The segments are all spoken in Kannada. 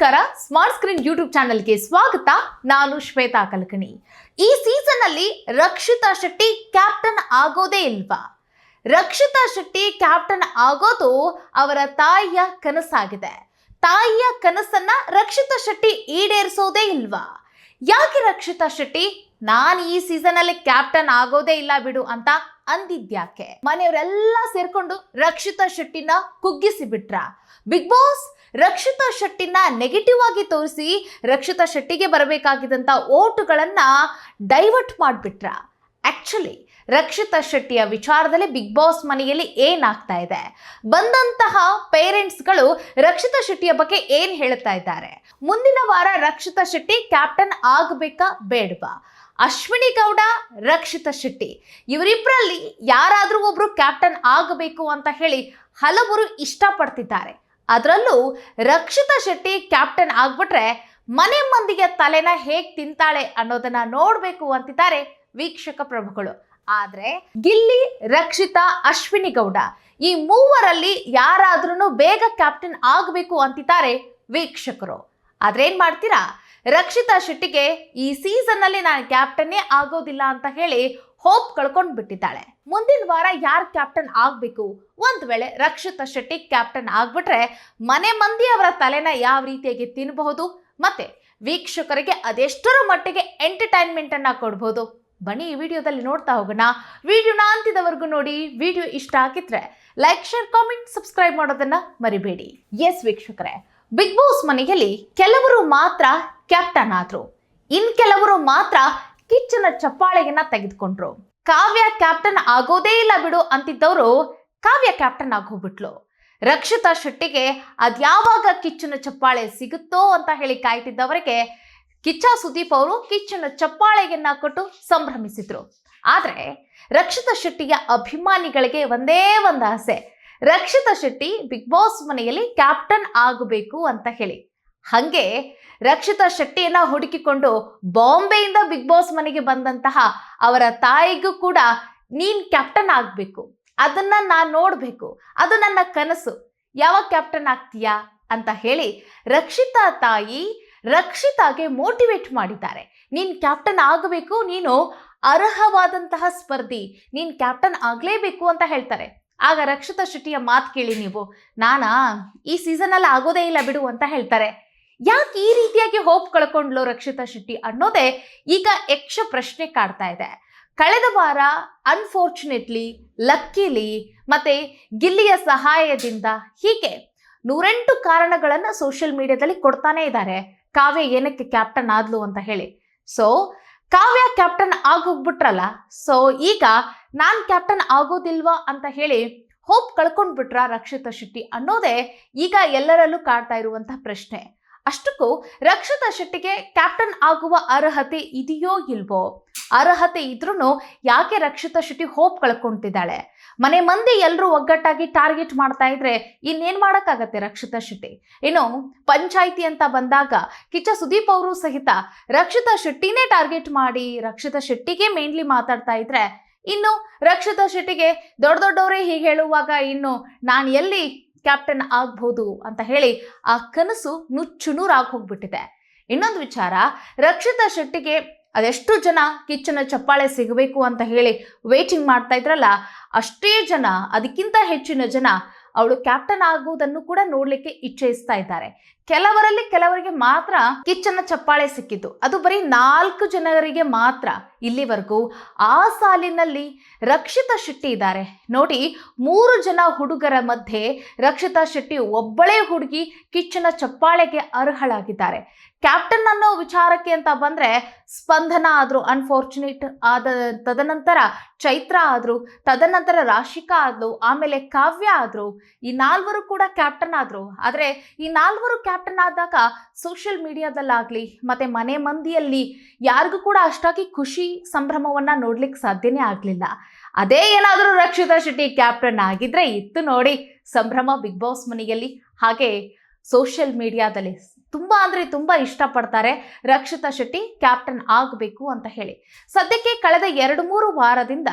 ನಮಸ್ಕಾರ. ಸ್ಮಾರ್ಟ್ ಸ್ಕ್ರೀನ್ ಯೂಟ್ಯೂಬ್ ಚಾನೆಲ್ಗೆ ಸ್ವಾಗತ. ನಾನು ಶ್ವೇತಾ ಕಲ್ಕಣಿ. ಈ ಸೀಸನ್ ಅಲ್ಲಿ ರಕ್ಷಿತಾ ಶೆಟ್ಟಿ ಕ್ಯಾಪ್ಟನ್ ಆಗೋದೇ ಇಲ್ವಾ? ರಕ್ಷಿತಾ ಶೆಟ್ಟಿ ಕ್ಯಾಪ್ಟನ್ ಆಗೋದು ಅವರ ತಾಯಿಯ ಕನಸಾಗಿದೆ. ತಾಯಿಯ ಕನಸನ್ನ ರಕ್ಷಿತಾ ಶೆಟ್ಟಿ ಈಡೇರಿಸೋದೇ ಇಲ್ವಾ? ಯಾಕೆ ರಕ್ಷಿತಾ ಶೆಟ್ಟಿ ನಾನು ಈ ಸೀಸನ್ ಅಲ್ಲಿ ಕ್ಯಾಪ್ಟನ್ ಆಗೋದೇ ಇಲ್ಲ ಬಿಡು ಅಂತ ಅಂದಿದ್ಯಾಕೆ ಮನೆಯವರೆಲ್ಲ ಸೇರ್ಕೊಂಡು ರಕ್ಷಿತಾ ಶೆಟ್ಟಿನ ಕುಗ್ಗಿಸಿ ಬಿಟ್ರ? ಬಿಗ್ ಬಾಸ್ ರಕ್ಷಿತಾ ಶೆಟ್ಟಿನ ನೆಗೆಟಿವ್ ಆಗಿ ತೋರಿಸಿ ರಕ್ಷಿತಾ ಶೆಟ್ಟಿಗೆ ಬರಬೇಕಾಗಿದ್ದಂಥ ಓಟುಗಳನ್ನು ಡೈವರ್ಟ್ ಮಾಡಿಬಿಟ್ರ. ಆ್ಯಕ್ಚುಲಿ ರಕ್ಷಿತಾ ಶೆಟ್ಟಿಯ ವಿಚಾರದಲ್ಲಿ ಬಿಗ್ ಬಾಸ್ ಮನೆಯಲ್ಲಿ ಏನಾಗ್ತಾ ಇದೆ? ಬಂದಂತಹ ಪೇರೆಂಟ್ಸ್ಗಳು ರಕ್ಷಿತಾ ಶೆಟ್ಟಿಯ ಬಗ್ಗೆ ಏನು ಹೇಳ್ತಾ ಇದ್ದಾರೆ? ಮುಂದಿನ ವಾರ ರಕ್ಷಿತಾ ಶೆಟ್ಟಿ ಕ್ಯಾಪ್ಟನ್ ಆಗಬೇಕಾ ಬೇಡವಾ? ಅಶ್ವಿನಿ ಗೌಡ, ರಕ್ಷಿತಾ ಶೆಟ್ಟಿ ಇವರಿಬ್ಬರಲ್ಲಿ ಯಾರಾದರೂ ಒಬ್ಬರು ಕ್ಯಾಪ್ಟನ್ ಆಗಬೇಕು ಅಂತ ಹೇಳಿ ಹಲವರು ಇಷ್ಟಪಡ್ತಿದ್ದಾರೆ. ಅದರಲ್ಲೂ ರಕ್ಷಿತಾ ಶೆಟ್ಟಿ ಕ್ಯಾಪ್ಟನ್ ಆಗ್ಬಿಟ್ರೆ ಮನೆ ಮಂದಿಗೆ ತಲೆನ ಹೇಗೆ ತಿಂತಾಳೆ ಅನ್ನೋದನ್ನ ನೋಡಬೇಕು ಅಂತಿದ್ದಾರೆ ವೀಕ್ಷಕ ಪ್ರಭುಗಳು ಆದರೆ ಗಿಲ್ಲಿ, ರಕ್ಷಿತಾ, ಅಶ್ವಿನಿ ಗೌಡ ಈ ಮೂವರಲ್ಲಿ ಯಾರಾದ್ರೂ ಬೇಗ ಕ್ಯಾಪ್ಟನ್ ಆಗಬೇಕು ಅಂತಿದ್ದಾರೆ ವೀಕ್ಷಕರು. ಆದ್ರೇನ್ ಮಾಡ್ತೀರಾ? ರಕ್ಷಿತಾ ಶೆಟ್ಟಿಗೆ ಈ ಸೀಸನ್ ಅಲ್ಲಿ ನಾನು ಕ್ಯಾಪ್ಟನ್ನೇ ಆಗೋದಿಲ್ಲ ಅಂತ ಹೇಳಿ ಹೋಪ್ ಕಳ್ಕೊಂಡು ಬಿಟ್ಟಿದ್ದಾಳೆ ಮುಂದಿನ ವಾರ ಯಾರು ಕ್ಯಾಪ್ಟನ್ ಆಗಬೇಕು? ಒಂದ್ ವೇಳೆ ರಕ್ಷಿತಾ ಶೆಟ್ಟಿ ಕ್ಯಾಪ್ಟನ್ ಆಗ್ಬಿಟ್ರೆ ಮನೆ ಮಂದಿ ಅವರ ತಲೆನ ಯಾವ ರೀತಿಯಾಗಿ ತಿನ್ನಬಹುದು ಮತ್ತೆ ವೀಕ್ಷಕರಿಗೆ ಅದೆಷ್ಟರ ಮಟ್ಟಿಗೆ ಎಂಟರ್ಟೈನ್ಮೆಂಟ್ ಅನ್ನ ಕೊಡ್ಬೋದು? ಬನ್ನಿ ಈ ವಿಡಿಯೋದಲ್ಲಿ ನೋಡ್ತಾ ಹೋಗೋಣ. ವಿಡಿಯೋನ ಅಂತಿದವರೆಗೂ ನೋಡಿ, ವಿಡಿಯೋ ಇಷ್ಟ ಆಗಿದ್ರೆ ಲೈಕ್ ಶೇರ್ ಕಾಮೆಂಟ್ ಸಬ್ಸ್ಕ್ರೈಬ್ ಮಾಡೋದನ್ನ ಮರಿಬೇಡಿ. ಎಸ್ ವೀಕ್ಷಕರೇ ಬಿಗ್ ಬಾಸ್ ಮನೆಯಲ್ಲಿ ಕೆಲವರು ಮಾತ್ರ ಕ್ಯಾಪ್ಟನ್ ಆದ್ರು. ಇನ್ ಕೆಲವರು ಮಾತ್ರ ಕಿಚ್ಚನ ಚಪ್ಪಾಳೆಯನ್ನ ತೆಗೆದುಕೊಂಡ್ರು. ಕಾವ್ಯ ಕ್ಯಾಪ್ಟನ್ ಆಗೋದೇ ಇಲ್ಲ ಬಿಡು ಅಂತಿದ್ದವರು ಕಾವ್ಯ ಕ್ಯಾಪ್ಟನ್ ಆಗೋಗ್ಬಿಟ್ಲು. ರಕ್ಷಿತಾ ಶೆಟ್ಟಿಗೆ ಅದ್ಯಾವಾಗ ಕಿಚ್ಚನ ಚಪ್ಪಾಳೆ ಸಿಗುತ್ತೋ ಅಂತ ಹೇಳಿ ಕಾಯ್ತಿದ್ದವರಿಗೆ ಕಿಚ್ಚ ಸುದೀಪ್ ಅವರು ಕಿಚ್ಚನ ಚಪ್ಪಾಳೆಯನ್ನ ಕೊಟ್ಟು ಸಂಭ್ರಮಿಸಿದ್ರು. ಆದರೆ ರಕ್ಷಿತಾ ಶೆಟ್ಟಿಯ ಅಭಿಮಾನಿಗಳಿಗೆ ಒಂದೇ ಒಂದು ಆಸೆ, ರಕ್ಷಿತಾ ಶೆಟ್ಟಿ ಬಿಗ್ ಬಾಸ್ ಮನೆಯಲ್ಲಿ ಕ್ಯಾಪ್ಟನ್ ಆಗಬೇಕು ಅಂತ ಹೇಳಿ. ಹಂಗೆ ರಕ್ಷಿತಾ ಶೆಟ್ಟಿಯನ್ನ ಹುಡುಕಿಕೊಂಡು ಬಾಂಬೆಯಿಂದ ಬಿಗ್ ಬಾಸ್ ಮನೆಗೆ ಬಂದಂತಹ ಅವರ ತಾಯಿಗೂ ಕೂಡ ನೀನ್ ಕ್ಯಾಪ್ಟನ್ ಆಗ್ಬೇಕು. ಅದನ್ನ ನಾನು ನೋಡ್ಬೇಕು. ಅದು ನನ್ನ ಕನಸು. ಯಾವಾಗ ಕ್ಯಾಪ್ಟನ್ ಆಗ್ತೀಯಾ? ಅಂತ ಹೇಳಿ ರಕ್ಷಿತಾ ತಾಯಿ ರಕ್ಷಿತಾಗೆ ಮೋಟಿವೇಟ್ ಮಾಡಿದ್ದಾರೆ. ನೀನ್ ಕ್ಯಾಪ್ಟನ್ ಆಗಬೇಕು, ನೀನು ಅರ್ಹವಾದಂತಹ ಸ್ಪರ್ಧಿ, ನೀನ್ ಕ್ಯಾಪ್ಟನ್ ಆಗ್ಲೇಬೇಕು ಅಂತ ಹೇಳ್ತಾರೆ. ಆಗ ರಕ್ಷಿತಾ ಶೆಟ್ಟಿಯ ಮಾತು ಕೇಳಿ ನೀವು. ನಾನಾ, ಈ ಸೀಸನ್ ಅಲ್ಲಿ ಆಗೋದೇ ಇಲ್ಲ ಬಿಡು ಅಂತ ಹೇಳ್ತಾರೆ. ಯಾಕೆ ಈ ರೀತಿಯಾಗಿ ಹೋಪ್ ಕಳ್ಕೊಂಡ್ಲು ರಕ್ಷಿತಾ ಶೆಟ್ಟಿ ಅನ್ನೋದೇ ಈಗ ಯಕ್ಷ ಪ್ರಶ್ನೆ ಕಾಡ್ತಾ ಇದೆ. ಕಳೆದ ವಾರ ಅನ್ಫಾರ್ಚುನೇಟ್ಲಿ ಲಕ್ಕಿಲಿ ಮತ್ತೆ ಗಿಲ್ಲಿಯ ಸಹಾಯದಿಂದ ಹೀಗೆ ನೂರೆಂಟು ಕಾರಣಗಳನ್ನು ಸೋಷಿಯಲ್ ಮೀಡಿಯಾದಲ್ಲಿ ಕೊಡ್ತಾನೆ ಇದ್ದಾರೆ ಕಾವ್ಯ ಏನಕ್ಕೆ ಕ್ಯಾಪ್ಟನ್ ಆದ್ಲು ಅಂತ ಹೇಳಿ. ಸೊ ಕಾವ್ಯ ಕ್ಯಾಪ್ಟನ್ ಆಗೋಗ್ಬಿಟ್ರಲ್ಲ. ಸೊ ಈಗ ನಾನ್ ಕ್ಯಾಪ್ಟನ್ ಆಗೋದಿಲ್ವಾ ಅಂತ ಹೇಳಿ ಹೋಪ್ ಕಳ್ಕೊಂಡ್ಬಿಟ್ರ ರಕ್ಷಿತಾ ಶೆಟ್ಟಿ ಅನ್ನೋದೇ ಈಗ ಎಲ್ಲರಲ್ಲೂ ಕಾಡ್ತಾ ಇರುವಂತಹ ಪ್ರಶ್ನೆ. ಅಷ್ಟಕ್ಕೂ ರಕ್ಷಿತಾ ಶೆಟ್ಟಿಗೆ ಕ್ಯಾಪ್ಟನ್ ಆಗುವ ಅರ್ಹತೆ ಇದೆಯೋ ಇಲ್ವೋ? ಅರ್ಹತೆ ಇದ್ರೂ ಯಾಕೆ ರಕ್ಷಿತಾ ಶೆಟ್ಟಿ ಹೋಪ್ ಕಳ್ಕೊಂತಿದ್ದಾಳೆ? ಮನೆ ಮಂದಿ ಎಲ್ಲರೂ ಒಗ್ಗಟ್ಟಾಗಿ ಟಾರ್ಗೆಟ್ ಮಾಡ್ತಾ ಇದ್ರೆ ಇನ್ನೇನ್ ಮಾಡಕ್ಕಾಗತ್ತೆ ರಕ್ಷಿತಾ ಶೆಟ್ಟಿ? ಇನ್ನು ಪಂಚಾಯಿತಿ ಅಂತ ಬಂದಾಗ ಕಿಚ್ಚ ಸುದೀಪ್ ಅವರು ಸಹಿತ ರಕ್ಷಿತಾ ಶೆಟ್ಟಿನೇ ಟಾರ್ಗೆಟ್ ಮಾಡಿ ರಕ್ಷಿತಾ ಶೆಟ್ಟಿಗೆ ಮೇನ್ಲಿ ಮಾತಾಡ್ತಾ ಇದ್ರೆ ಇನ್ನು ರಕ್ಷಿತಾ ಶೆಟ್ಟಿಗೆ ದೊಡ್ಡ ದೊಡ್ಡವರೇ ಹೀಗೆ ಹೇಳುವಾಗ ಇನ್ನು ನಾನು ಎಲ್ಲಿ ಕ್ಯಾಪ್ಟನ್ ಆಗ್ಬಹುದು ಅಂತ ಹೇಳಿ ಆ ಕನಸು ನುಚ್ಚು ನೂರಾಗಿ ಹೋಗ್ಬಿಟ್ಟಿದೆ. ಇನ್ನೊಂದು ವಿಚಾರ, ರಕ್ಷಿತಾ ಶೆಟ್ಟಿಗೆ ಅದೆಷ್ಟು ಜನ ಕಿಚ್ಚನ ಚಪ್ಪಾಳೆ ಸಿಗಬೇಕು ಅಂತ ಹೇಳಿ ವೇಟಿಂಗ್ ಮಾಡ್ತಾ ಇದ್ರಲ್ಲ, ಅಷ್ಟೇ ಜನ, ಅದಕ್ಕಿಂತ ಹೆಚ್ಚಿನ ಜನ ಅವಳು ಕ್ಯಾಪ್ಟನ್ ಆಗುವುದನ್ನು ಕೂಡ ನೋಡ್ಲಿಕ್ಕೆ ಇಚ್ಛಿಸ್ತಾ ಇದ್ದಾರೆ. ಕೆಲವರಲ್ಲಿ ಕೆಲವರಿಗೆ ಮಾತ್ರ ಕಿಚ್ಚನ ಚಪ್ಪಾಳೆ ಸಿಕ್ಕಿತು ಅದು ಬರೀ ನಾಲ್ಕು ಜನರಿಗೆ ಮಾತ್ರ. ಇಲ್ಲಿವರೆಗೂ ಆ ಸಾಲಿನಲ್ಲಿ ರಕ್ಷಿತಾ ಶೆಟ್ಟಿ ಇದ್ದಾರೆ ನೋಡಿ, ಮೂರು ಜನ ಹುಡುಗರ ಮಧ್ಯೆ ರಕ್ಷಿತಾ ಶೆಟ್ಟಿ ಒಬ್ಬಳೇ ಹುಡುಗಿ ಕಿಚ್ಚನ ಚಪ್ಪಾಳೆಗೆ ಅರ್ಹಳಾಗಿದ್ದಾರೆ. ಕ್ಯಾಪ್ಟನ್ ಅನ್ನೋ ವಿಚಾರಕ್ಕೆ ಅಂತ ಬಂದ್ರೆ ಸ್ಪಂದನ ಆದ್ರು ಅನ್ಫಾರ್ಚುನೇಟ್ ಆದ ತದನಂತರ ಚೈತ್ರ ಆದ್ರು, ತದನಂತರ ರಾಶಿಕಾ ಆದರು, ಆಮೇಲೆ ಕಾವ್ಯ ಆದ್ರು, ಈ ನಾಲ್ವರು ಕೂಡ ಕ್ಯಾಪ್ಟನ್ ಆದ್ರು. ಆದರೆ ಈ ನಾಲ್ವರು ಕ್ಯಾಪ್ಟನ್ ಆದಾಗ ಸೋಷಿಯಲ್ ಮೀಡಿಯಾದಲ್ಲಾಗಲಿ ಮತ್ತು ಮನೆ ಮಂದಿಯಲ್ಲಿ ಯಾರಿಗೂ ಕೂಡ ಅಷ್ಟಾಗಿ ಖುಷಿ ಸಂಭ್ರಮವನ್ನು ನೋಡ್ಲಿಕ್ಕೆ ಸಾಧ್ಯನೇ ಆಗಲಿಲ್ಲ. ಅದೇ ಏನಾದರೂ ರಕ್ಷಿತಾ ಶೆಟ್ಟಿ ಕ್ಯಾಪ್ಟನ್ ಆಗಿದ್ದರೆ ಇತ್ತು ನೋಡಿ ಸಂಭ್ರಮ ಬಿಗ್ ಬಾಸ್ ಮನೆಯಲ್ಲಿ. ಹಾಗೆ ಸೋಷಿಯಲ್ ಮೀಡಿಯಾದಲ್ಲಿ ತುಂಬ ಅಂದರೆ ತುಂಬ ಇಷ್ಟಪಡ್ತಾರೆ ರಕ್ಷಿತಾ ಶೆಟ್ಟಿ ಕ್ಯಾಪ್ಟನ್ ಆಗಬೇಕು ಅಂತ ಹೇಳಿ. ಸದ್ಯಕ್ಕೆ ಕಳೆದ ಎರಡು ಮೂರು ವಾರದಿಂದ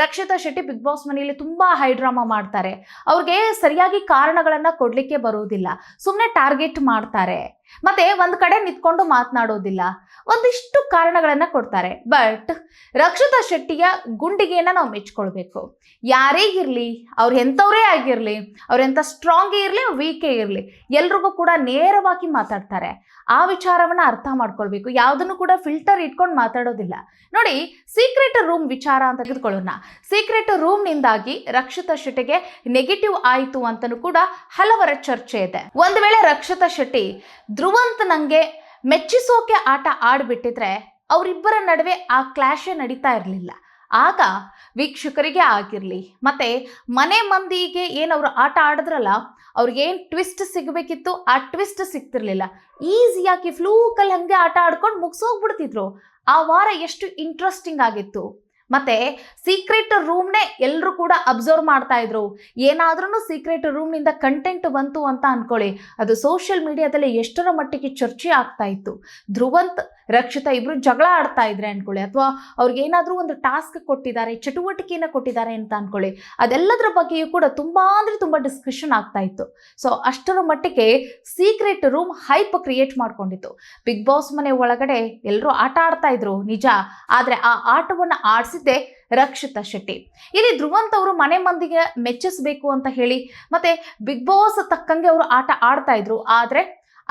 ರಕ್ಷಿತಾ ಶೆಟ್ಟಿ ಬಿಗ್ ಬಾಸ್ ಮನೆಯಲ್ಲಿ ತುಂಬ ಹೈಡ್ರಾಮಾ ಮಾಡ್ತಾರೆ. ಅವ್ರಿಗೆ ಸರಿಯಾಗಿ ಕಾರಣಗಳನ್ನು ಕೊಡಲಿಕ್ಕೆ ಬರುವುದಿಲ್ಲ ಸುಮ್ಮನೆ ಟಾರ್ಗೆಟ್ ಮಾಡ್ತಾರೆ. ಮತ್ತೆ ಒಂದ್ ಕಡೆ ನಿಂತ್ಕೊಂಡು ಮಾತನಾಡೋದಿಲ್ಲ. ಒಂದಿಷ್ಟು ಕಾರಣಗಳನ್ನ ಕೊಡ್ತಾರೆ. ಬಟ್ ರಕ್ಷಿತಾ ಶೆಟ್ಟಿಯ ಗುಂಡಿಗೆಯನ್ನ ನಾವು ಮೆಚ್ಕೊಳ್ಬೇಕು. ಯಾರೇ ಇರ್ಲಿ, ಅವ್ರು ಎಂಥವ್ರೇ ಆಗಿರ್ಲಿ, ಅವ್ರ ಎಂತ ಸ್ಟ್ರಾಂಗೇ ಇರಲಿ ವೀಕೇ ಇರಲಿ, ಎಲ್ರಿಗೂ ಕೂಡ ನೇರವಾಗಿ ಮಾತಾಡ್ತಾರೆ. ಆ ವಿಚಾರವನ್ನ ಅರ್ಥ ಮಾಡ್ಕೊಳ್ಬೇಕು. ಯಾವುದನ್ನು ಕೂಡ ಫಿಲ್ಟರ್ ಇಟ್ಕೊಂಡು ಮಾತಾಡೋದಿಲ್ಲ. ನೋಡಿ ಸೀಕ್ರೆಟ್ ರೂಮ್ ವಿಚಾರ ಅಂತ ತೆಗೆದುಕೊಳ್ಳೋಣ. ಸೀಕ್ರೆಟ್ ರೂಮ್ ನಿಂದಾಗಿ ರಕ್ಷಿತಾ ಶೆಟ್ಟಿಗೆ ನೆಗೆಟಿವ್ ಆಯಿತು ಅಂತಲೂ ಕೂಡ ಹಲವರ ಚರ್ಚೆ ಇದೆ. ಒಂದು ವೇಳೆ ರಕ್ಷಿತಾ ಶೆಟ್ಟಿ ಧ್ರುವಂತ್ ನನಗೆ ಮೆಚ್ಚಿಸೋಕೆ ಆಟ ಆಡಿಬಿಟ್ಟಿದ್ರೆ ಅವರಿಬ್ಬರ ನಡುವೆ ಆ ಕ್ಲಾಶೇ ನಡೀತಾ ಇರಲಿಲ್ಲ. ಆಗ ವೀಕ್ಷಕರಿಗೆ ಆಗಿರಲಿ, ಮತ್ತೆ ಮನೆ ಮಂದಿಗೆ ಏನು ಅವರು ಆಟ ಆಡಿದ್ರಲ್ಲ ಅವ್ರಿಗೇನು ಟ್ವಿಸ್ಟ್ ಸಿಗಬೇಕಿತ್ತು, ಆ ಟ್ವಿಸ್ಟ್ ಸಿಗ್ತಿರ್ಲಿಲ್ಲ. ಈಸಿಯಾಗಿ ಫ್ಲೂಕಲ್ಲಿ ಹಂಗೆ ಆಟ ಆಡ್ಕೊಂಡು ಮುಗಿಸೋಗ್ಬಿಡ್ತಿದ್ರು. ಆ ವಾರ ಎಷ್ಟು ಇಂಟ್ರೆಸ್ಟಿಂಗ್ ಆಗಿತ್ತು. ಮತ್ತೆ ಸೀಕ್ರೆಟ್ ರೂಮ್ನೇ ಎಲ್ಲರೂ ಕೂಡ ಅಬ್ಸರ್ವ್ ಮಾಡ್ತಾ ಇದ್ರು. ಏನಾದ್ರೂ ಸೀಕ್ರೆಟ್ ರೂಮ್ನಿಂದ ಕಂಟೆಂಟ್ ಬಂತು ಅಂತ ಅನ್ಕೊಳ್ಳಿ. ಅದು ಸೋಷಿಯಲ್ ಮೀಡಿಯಾದಲ್ಲಿ ಎಷ್ಟರ ಮಟ್ಟಿಗೆ ಚರ್ಚೆ ಆಗ್ತಾ ಇತ್ತು. ಧ್ರುವಂತ್, ರಕ್ಷಿತಾ ಇಬ್ರು ಜಗಳ ಆಡ್ತಾ ಇದ್ರೆ ಅನ್ಕೊಳ್ಳಿ. ಅಥವಾ ಅವ್ರಿಗೆ ಏನಾದರೂ ಒಂದು ಟಾಸ್ಕ್ ಕೊಟ್ಟಿದ್ದಾರೆ, ಚಟುವಟಿಕೆನ ಕೊಟ್ಟಿದ್ದಾರೆ ಅಂತ ಅನ್ಕೊಳ್ಳಿ. ಅದೆಲ್ಲದರ ಬಗ್ಗೆಯೂ ಕೂಡ ತುಂಬಾ ಅಂದ್ರೆ ತುಂಬಾ ಡಿಸ್ಕಷನ್ ಆಗ್ತಾ ಇತ್ತು. ಸೊ ಅಷ್ಟರ ಮಟ್ಟಿಗೆ ಸೀಕ್ರೆಟ್ ರೂಮ್ ಹೈಪ್ ಕ್ರಿಯೇಟ್ ಮಾಡ್ಕೊಂಡಿತ್ತು. ಬಿಗ್ ಬಾಸ್ ಮನೆ ಒಳಗಡೆ ಎಲ್ಲರೂ ಆಟ ಆಡ್ತಾ ಇದ್ರು, ನಿಜ. ಆದ್ರೆ ಆ ಆಟವನ್ನ ಆಡಿಸಿದ್ದೆ ರಕ್ಷಿತಾ ಶೆಟ್ಟಿ. ಇಲ್ಲಿ ಧ್ರುವಂತ್ ಅವರು ಮನೆ ಮಂದಿಗೆ ಮೆಚ್ಚಿಸಬೇಕು ಅಂತ ಹೇಳಿ ಮತ್ತೆ ಬಿಗ್ ಬಾಸ್ ತಕ್ಕಂಗೆ ಅವರು ಆಟ ಆಡ್ತಾ ಇದ್ರು. ಆದ್ರೆ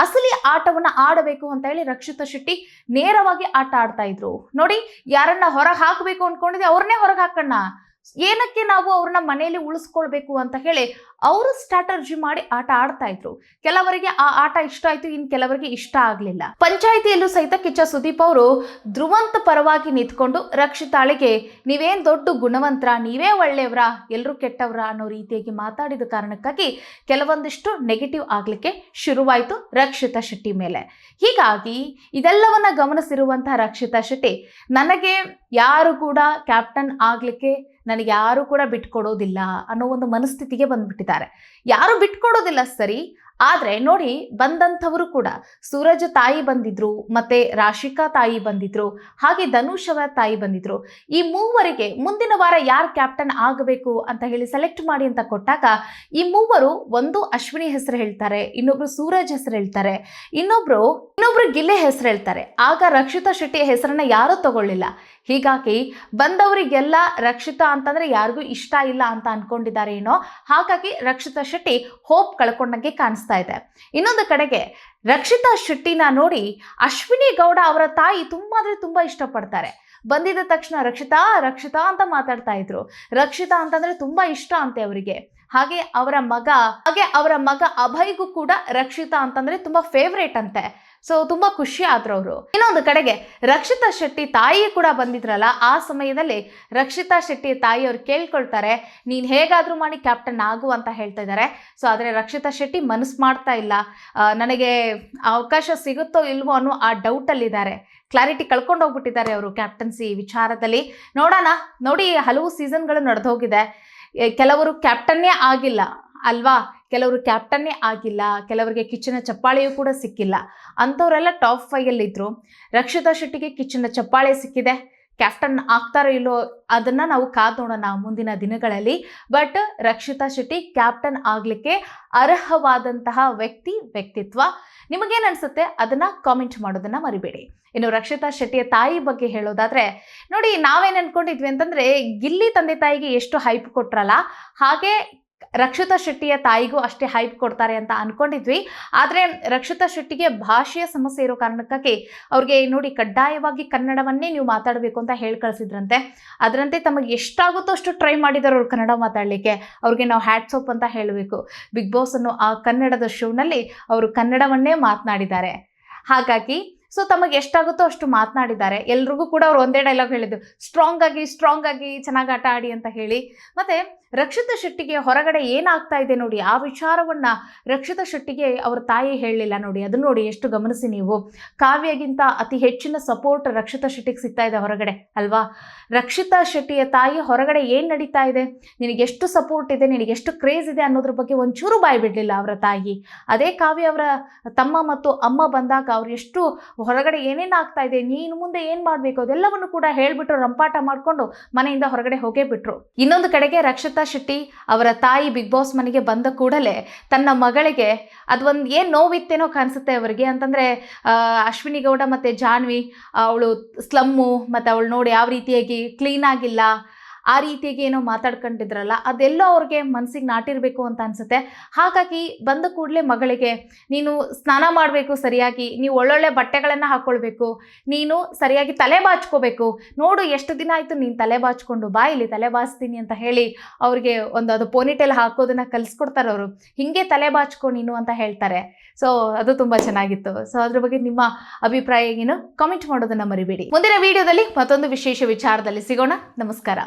ಅಸಲಿ ಆಟವನ್ನ ಆಡಬೇಕು ಅಂತ ಹೇಳಿ ರಕ್ಷಿತಾ ಶೆಟ್ಟಿ ನೇರವಾಗಿ ಆಟ ಆಡ್ತಾ ಇದ್ರು. ನೋಡಿ, ಯಾರನ್ನ ಹೊರಗೆ ಹಾಕಬೇಕು ಅನ್ಕೊಂಡಿದ್ದೆ ಅವ್ರನ್ನೇ ಹೊರಗೆ ಹಾಕೋಣ ಏನಕ್ಕೆ ನಾವು ಅವ್ರನ್ನ ಮನೆಯಲ್ಲಿ ಉಳಿಸ್ಕೊಳ್ಬೇಕು ಅಂತ ಹೇಳಿ ಅವರು ಸ್ಟ್ರಾಟರ್ಜಿ ಮಾಡಿ ಆಟ ಆಡ್ತಾ ಇದ್ರು. ಕೆಲವರಿಗೆ ಆ ಆಟ ಇಷ್ಟ ಆಯ್ತು, ಇನ್ ಕೆಲವರಿಗೆ ಇಷ್ಟ ಆಗ್ಲಿಲ್ಲ. ಪಂಚಾಯಿತಿಯಲ್ಲೂ ಸಹಿತ ಕಿಚ್ಚ ಸುದೀಪ್ ಅವರು ಧ್ರುವಂತ ಪರವಾಗಿ ನಿಂತ್ಕೊಂಡು, ರಕ್ಷಿತಾಳಿಗೆ ನೀವೇನ್ ದೊಡ್ಡ ಗುಣವಂತರ, ನೀವೇ ಒಳ್ಳೆಯವರ ಎಲ್ಲರೂ ಕೆಟ್ಟವ್ರ ಅನ್ನೋ ರೀತಿಯಾಗಿ ಮಾತಾಡಿದ ಕಾರಣಕ್ಕಾಗಿ ಕೆಲವೊಂದಿಷ್ಟು ನೆಗೆಟಿವ್ ಆಗ್ಲಿಕ್ಕೆ ಶುರುವಾಯಿತು ರಕ್ಷಿತಾ ಶೆಟ್ಟಿ ಮೇಲೆ. ಹೀಗಾಗಿ ಇದೆಲ್ಲವನ್ನ ಗಮನಿಸಿರುವಂತಹ ರಕ್ಷಿತಾ ಶೆಟ್ಟಿ, ನನಗೆ ಯಾರು ಕೂಡ ಕ್ಯಾಪ್ಟನ್ ಆಗ್ಲಿಕ್ಕೆ ನನಗೆ ಯಾರು ಕೂಡ ಬಿಟ್ಕೊಡೋದಿಲ್ಲ ಅನ್ನೋ ಒಂದು ಮನಸ್ಥಿತಿಗೆ ಬಂದ್ಬಿಟ್ಟಿದ್ದಾರೆ. ಯಾರು ಬಿಟ್ಕೊಡೋದಿಲ್ಲ ಸರಿ ಆದ್ರೆ ನೋಡಿ ಬಂದಂಥವರು ಕೂಡ. ಸೂರಜ್ ತಾಯಿ ಬಂದಿದ್ರು, ಮತ್ತೆ ರಾಶಿಕಾ ತಾಯಿ ಬಂದಿದ್ರು, ಹಾಗೆ ಧನುಷ್ ಅವರ ತಾಯಿ ಬಂದಿದ್ರು. ಈ ಮೂವರಿಗೆ ಮುಂದಿನ ವಾರ ಯಾರು ಕ್ಯಾಪ್ಟನ್ ಆಗಬೇಕು ಅಂತ ಹೇಳಿ ಸೆಲೆಕ್ಟ್ ಮಾಡಿ ಅಂತ ಕೊಟ್ಟಾಗ, ಈ ಮೂವರು ಒಂದು ಅಶ್ವಿನಿ ಹೆಸರು ಹೇಳ್ತಾರೆ, ಇನ್ನೊಬ್ರು ಸೂರಜ್ ಹೆಸರು ಹೇಳ್ತಾರೆ, ಇನ್ನೊಬ್ರು ಇನ್ನೊಬ್ರು ಗಿಲ್ಲೆ ಹೆಸರು ಹೇಳ್ತಾರೆ. ಆಗ ರಕ್ಷಿತಾ ಶೆಟ್ಟಿಯ ಹೆಸರನ್ನ ಯಾರೂ ತಗೊಳ್ಳಿಲ್ಲ. ಹೀಗಾಗಿ ಬಂದವರಿಗೆಲ್ಲ ರಕ್ಷಿತಾ ಅಂತಂದ್ರೆ ಯಾರಿಗೂ ಇಷ್ಟ ಇಲ್ಲ ಅಂತ ಅನ್ಕೊಂಡಿದ್ದಾರೆ ಏನೋ ಹಾಗಾಗಿ ರಕ್ಷಿತಾ ಶೆಟ್ಟಿ ಹೋಪ್ ಕಳ್ಕೊಂಡಂಗೆ ಕಾಣಿಸ್ತಾ ಇದೆ. ಇನ್ನೊಂದು ಕಡೆಗೆ ರಕ್ಷಿತಾ ಶೆಟ್ಟಿನ ನೋಡಿ ಅಶ್ವಿನಿ ಗೌಡ ಅವರ ತಾಯಿ ತುಂಬಾ ಅಂದರೆ ತುಂಬಾ ಇಷ್ಟಪಡ್ತಾರೆ. ಬಂದಿದ ತಕ್ಷಣ ರಕ್ಷಿತಾ ರಕ್ಷಿತಾ ಅಂತ ಮಾತಾಡ್ತಾ ಇದ್ರು. ರಕ್ಷಿತಾ ಅಂತಂದ್ರೆ ತುಂಬಾ ಇಷ್ಟ ಅಂತೆ ಅವರಿಗೆ. ಹಾಗೆ ಅವರ ಮಗ, ಹಾಗೆ ಅವರ ಮಗ ಅಭಯ್ಗೂ ಕೂಡ ರಕ್ಷಿತಾ ಅಂತಂದ್ರೆ ತುಂಬಾ ಫೇವ್ರೇಟ್ ಅಂತೆ. ಸೊ ತುಂಬಾ ಖುಷಿ ಆದ್ರು ಅವರು ಇನ್ನೊಂದು ಕಡೆಗೆ, ರಕ್ಷಿತಾ ಶೆಟ್ಟಿ ತಾಯಿ ಕೂಡ ಬಂದಿದ್ರಲ್ಲ, ಆ ಸಮಯದಲ್ಲಿ ರಕ್ಷಿತಾ ಶೆಟ್ಟಿ ತಾಯಿಯವ್ರು ಕೇಳ್ಕೊಳ್ತಾರೆ, ನೀನ್ ಹೇಗಾದ್ರೂ ಮಾಡಿ ಕ್ಯಾಪ್ಟನ್ ಆಗು ಅಂತ ಹೇಳ್ತಾ ಇದ್ದಾರೆ. ಸೊ ಆದ್ರೆ ರಕ್ಷಿತಾ ಶೆಟ್ಟಿ ಮನಸ್ಸು ಮಾಡ್ತಾ ಇಲ್ಲ. ನನಗೆ ಅವಕಾಶ ಸಿಗುತ್ತೋ ಇಲ್ವೋ ಅನ್ನೋ ಆ ಡೌಟಲ್ಲಿದ್ದಾರೆ. ಕ್ಲಾರಿಟಿ ಕಳ್ಕೊಂಡು ಹೋಗ್ಬಿಟ್ಟಿದ್ದಾರೆ ಅವರು ಕ್ಯಾಪ್ಟನ್ಸಿ ವಿಚಾರದಲ್ಲಿ. ನೋಡೋಣ, ನೋಡಿ ಹಲವು ಸೀಸನ್ಗಳು ನಡೆದೋಗಿದೆ. ಕೆಲವರು ಕ್ಯಾಪ್ಟನ್ನೇ ಆಗಿಲ್ಲ. ಅಲ್ವಾ? ಕೆಲವರು ಕ್ಯಾಪ್ಟನ್ನೇ ಆಗಿಲ್ಲ, ಕೆಲವರಿಗೆ ಕಿಚ್ಚನ ಚಪ್ಪಾಳೆಯೂ ಕೂಡ ಸಿಕ್ಕಿಲ್ಲ. ಅಂಥವರೆಲ್ಲ ಟಾಪ್ ಫೈಯಲ್ಲಿದ್ದರು ರಕ್ಷಿತಾ ಶೆಟ್ಟಿಗೆ ಕಿಚ್ಚನ ಚಪ್ಪಾಳೆ ಸಿಕ್ಕಿದೆ. ಕ್ಯಾಪ್ಟನ್ ಆಗ್ತಾರೋ ಇಲ್ಲೋ ಅದನ್ನು ನಾವು ಕಾದೋಣ ಮುಂದಿನ ದಿನಗಳಲ್ಲಿ. ಬಟ್ ರಕ್ಷಿತಾ ಶೆಟ್ಟಿ ಕ್ಯಾಪ್ಟನ್ ಆಗಲಿಕ್ಕೆ ಅರ್ಹವಾದಂತಹ ವ್ಯಕ್ತಿ, ವ್ಯಕ್ತಿತ್ವ ನಿಮಗೇನು ಅನಿಸುತ್ತೆ? ಅದನ್ನು ಕಾಮೆಂಟ್ ಮಾಡೋದನ್ನು ಮರಿಬೇಡಿ. ಇನ್ನು ರಕ್ಷಿತಾ ಶೆಟ್ಟಿಯ ತಾಯಿ ಬಗ್ಗೆ ಹೇಳೋದಾದರೆ, ನೋಡಿ ನಾವೇನು ಅಂದ್ಕೊಂಡಿದ್ವಿ ಅಂತಂದರೆ ಗಿಲ್ಲಿ ತಂದೆ ತಾಯಿಗೆ ಎಷ್ಟು ಹೈಪ್ ಕೊಟ್ರಲ್ಲ, ಹಾಗೆ ರಕ್ಷಿತಾ ಶೆಟ್ಟಿಯ ತಾಯಿಗೂ ಅಷ್ಟೇ ಹೈಪ್ ಕೊಡ್ತಾರೆ ಅಂತ ಅನ್ಕೊಂಡಿದ್ವಿ. ಆದರೆ ರಕ್ಷಿತಾ ಶೆಟ್ಟಿಗೆ ಭಾಷೆಯ ಸಮಸ್ಯೆ ಇರೋ ಕಾರಣಕ್ಕಾಗಿ ಅವ್ರಿಗೆ ನೋಡಿ ಕಡ್ಡಾಯವಾಗಿ ಕನ್ನಡವನ್ನೇ ನೀವು ಮಾತಾಡಬೇಕು ಅಂತ ಹೇಳಿ ಕಳಿಸಿದ್ರಂತೆ. ಅದರಂತೆ ತಮಗೆ ಎಷ್ಟಾಗುತ್ತೋ ಅಷ್ಟು ಟ್ರೈ ಮಾಡಿದಾರೆ ಅವ್ರು ಕನ್ನಡ ಮಾತಾಡಲಿಕ್ಕೆ. ಅವ್ರಿಗೆ ನಾವು ಹ್ಯಾಟ್ಸ್ ಆಫ್ ಅಂತ ಹೇಳಬೇಕು. ಬಿಗ್ ಬಾಸ್ ಅನ್ನು ಆ ಕನ್ನಡದ ಶೋನಲ್ಲಿ ಅವರು ಕನ್ನಡವನ್ನೇ ಮಾತನಾಡಿದ್ದಾರೆ. ಹಾಗಾಗಿ ಸೊ ತಮಗೆ ಎಷ್ಟಾಗುತ್ತೋ ಅಷ್ಟು ಮಾತನಾಡಿದ್ದಾರೆ. ಎಲ್ರಿಗೂ ಕೂಡ ಅವ್ರು ಒಂದೇ ಡೈಲಾಗ್ ಹೇಳಿದ್ದು ಸ್ಟ್ರಾಂಗ್ ಆಗಿ ಸ್ಟ್ರಾಂಗ್ ಆಗಿ, ಚೆನ್ನಾಗಿ ಆಟ ಆಡಿ ಅಂತ ಹೇಳಿ. ಮತ್ತೆ ರಕ್ಷಿತಾ ಶೆಟ್ಟಿಗೆ ಹೊರಗಡೆ ಏನಾಗ್ತಾ ಇದೆ ನೋಡಿ, ಆ ವಿಚಾರವನ್ನ ರಕ್ಷಿತಾ ಶೆಟ್ಟಿಗೆ ಅವ್ರ ತಾಯಿ ಹೇಳಲಿಲ್ಲ ನೋಡಿ. ಅದನ್ನ ನೋಡಿ ಎಷ್ಟು ಗಮನಿಸಿ ನೀವು. ಕಾವ್ಯಗಿಂತ ಅತಿ ಹೆಚ್ಚಿನ ಸಪೋರ್ಟ್ ರಕ್ಷಿತಾ ಶೆಟ್ಟಿಗೆ ಸಿಗ್ತಾ ಇದೆ ಹೊರಗಡೆ, ಅಲ್ವಾ? ರಕ್ಷಿತಾ ಶೆಟ್ಟಿಯ ತಾಯಿ ಹೊರಗಡೆ ಏನು ನಡೀತಾ ಇದೆ? ನಿನಗೆ ಎಷ್ಟು ಸಪೋರ್ಟ್ ಇದೆ? ನಿನಗೆ ಎಷ್ಟು ಕ್ರೇಜ್ ಇದೆ ಅನ್ನೋದ್ರ ಬಗ್ಗೆ ಒಂಚೂರು ಬಾಯಿ ಬಿಡಲಿಲ್ಲ ಅವರ ತಾಯಿ. ಅದೇ ಕಾವ್ಯ ಅವರ ತಮ್ಮ ಮತ್ತು ಅಮ್ಮ ಬಂದಾಗ ಅವ್ರು ಎಷ್ಟು ಹೊರಗಡೆ ಏನೇನು ಆಗ್ತಾ ಇದೆ, ನೀನು ಮುಂದೆ ಏನು ಮಾಡಬೇಕು? ಅದೆಲ್ಲವನ್ನು ಕೂಡ ಹೇಳ್ಬಿಟ್ಟು ರಂಪಾಟ ಮಾಡಿಕೊಂಡು ಮನೆಯಿಂದ ಹೊರಗಡೆ ಹೋಗೇ ಬಿಟ್ರು. ಇನ್ನೊಂದು ಕಡೆಗೆ ರಕ್ಷಿತಾ ಶೆಟ್ಟಿ ಅವರ ತಾಯಿ ಬಿಗ್ ಬಾಸ್ ಮನೆಗೆ ಬಂದ ಕೂಡಲೇ ತನ್ನ ಮಗಳಿಗೆ ಅದೊಂದು ಏನು ನೋವಿತ್ತೇನೋ ಕಾಣಿಸುತ್ತೆ ಅವರಿಗೆ ಅಂತಂದರೆ ಅಶ್ವಿನಿ ಗೌಡ ಮತ್ತು ಜಾನ್ವಿ, ಅವಳು ಸ್ಲಮ್ಮು, ಮತ್ತು ಅವಳು ನೋಡಿ ಯಾವ ರೀತಿಯಾಗಿ ಕ್ಲೀನ್ ಆಗಿಲ್ಲ ಆ ರೀತಿಯಾಗಿ ಏನೋ ಮಾತಾಡ್ಕೊಂಡಿದ್ರಲ್ಲ, ಅದೆಲ್ಲೋ ಅವ್ರಿಗೆ ಮನಸ್ಸಿಗೆ ನಾಟಿರಬೇಕು ಅಂತ ಅನಿಸುತ್ತೆ. ಹಾಗಾಗಿ ಬಂದ ಕೂಡಲೇ ಮಗಳಿಗೆ, ನೀನು ಸ್ನಾನ ಮಾಡಬೇಕು ಸರಿಯಾಗಿ, ನೀವು ಒಳ್ಳೊಳ್ಳೆ ಬಟ್ಟೆಗಳನ್ನು ಹಾಕ್ಕೊಳ್ಬೇಕು ನೀನು ಸರಿಯಾಗಿ ತಲೆ ಬಾಚ್ಕೋಬೇಕು. ನೋಡು, ಎಷ್ಟು ದಿನ ಆಯಿತು ನೀನು ತಲೆ ಬಾಚ್ಕೊಂಡು, ಬಾ ಇಲ್ಲಿ ತಲೆ ಬಾಚ್ತೀನಿ ಅಂತ ಹೇಳಿ ಅವ್ರಿಗೆ ಒಂದು ಅದು ಪೋನಿಟೆಲ್ ಹಾಕೋದನ್ನು ಕಲಿಸ್ಕೊಡ್ತಾರೆ ಅವರು. ಹಿಂಗೆ ತಲೆ ಬಾಚ್ಕೊ ನೀನು ಅಂತ ಹೇಳ್ತಾರೆ. ಸೊ ಅದು ತುಂಬ ಚೆನ್ನಾಗಿತ್ತು. ಸೊ ಅದ್ರ ಬಗ್ಗೆ ನಿಮ್ಮ ಅಭಿಪ್ರಾಯ ಏನು ಕಮೆಂಟ್ ಮಾಡೋದನ್ನು ಮರಿಬೇಡಿ. ಮುಂದಿನ ವಿಡಿಯೋದಲ್ಲಿ ಮತ್ತೊಂದು ವಿಶೇಷ ವಿಚಾರದಲ್ಲಿ ಸಿಗೋಣ. ನಮಸ್ಕಾರ.